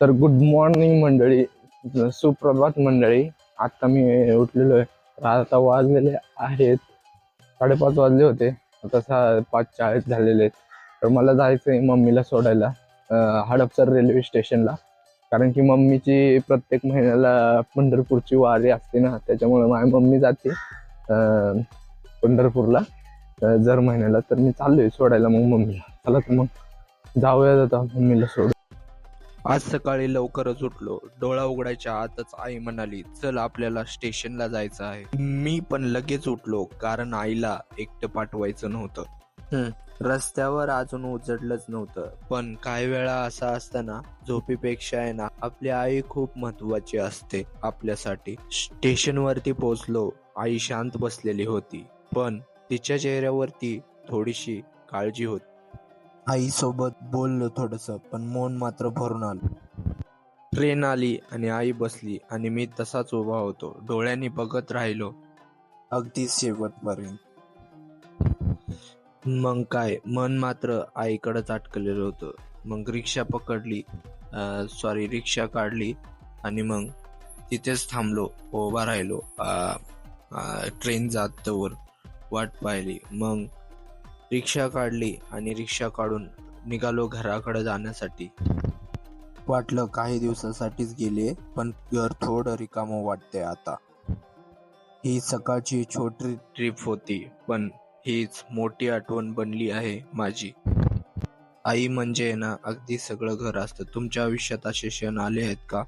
तर good morning मंडळी. सुप्रभात मंडळी. आत्ता मी उठलेलो आहे तर आता वाजलेले आहेत. साडेपाच वाजले होते. आता सहा पाच चाळीस झालेले आहेत. तर मला जायचं आहे मम्मीला सोडायला हडपसर रेल्वे स्टेशनला. कारण की मम्मीची प्रत्येक महिन्याला पंढरपूरची वारी असते ना त्याच्यामुळे माझी मम्मी जाते पंढरपूरला. जर महिन्याला तर मी चाललोय सोडायला मग मम्मीला. चला तर मग जाऊया आता मम्मीला सोड आज सकाळी लवकरच उठलो. डोळा उघडायच्या आतच आई म्हणाली चल आपल्याला स्टेशनला जायचं आहे. मी पण लगेच उठलो कारण आईला एकटं पाठवायचं नव्हतं. रस्त्यावर अजून उजडलंच नव्हतं. पण काही वेळा असा असताना झोपीपेक्षा आहे ना आपली आई खूप महत्वाची असते आपल्यासाठी. स्टेशनवरती पोहोचलो आई शांत बसलेली होती. पण तिच्या चेहऱ्यावरती थोडीशी काळजी होती. आई सोबत बोललो थोडस पण मन मात्र भरून आलं. ट्रेन आली आणि आई बसली आणि मी तसाच उभा होतो. डोळ्यांनी बघत राहिलो. अगदी शेवटपर्यंत. मग काय? मन मात्र आईकडंच अटकलेलं होतं. मग रिक्षा पकडली. सॉरी रिक्षा काढली आणि मग तिथेच थांबलो उभा राहिलो. ट्रेन जातवर वाट पाहिली. मग रिक्षा काढली आणि रिक्षा काढून निघालो घराकडे जाण्यासाठी. वाटलं काही दिवसासाठीच गेले पण घर थोडं रिकामं वाटते आता. ही सकाळची छोटी ट्रिप होती पण हीच मोठी आठवण बनली आहे माझी. आई म्हणजे ना अगदी सगळं घर असतं. तुमच्या आयुष्यात असे क्षण आले आहेत का?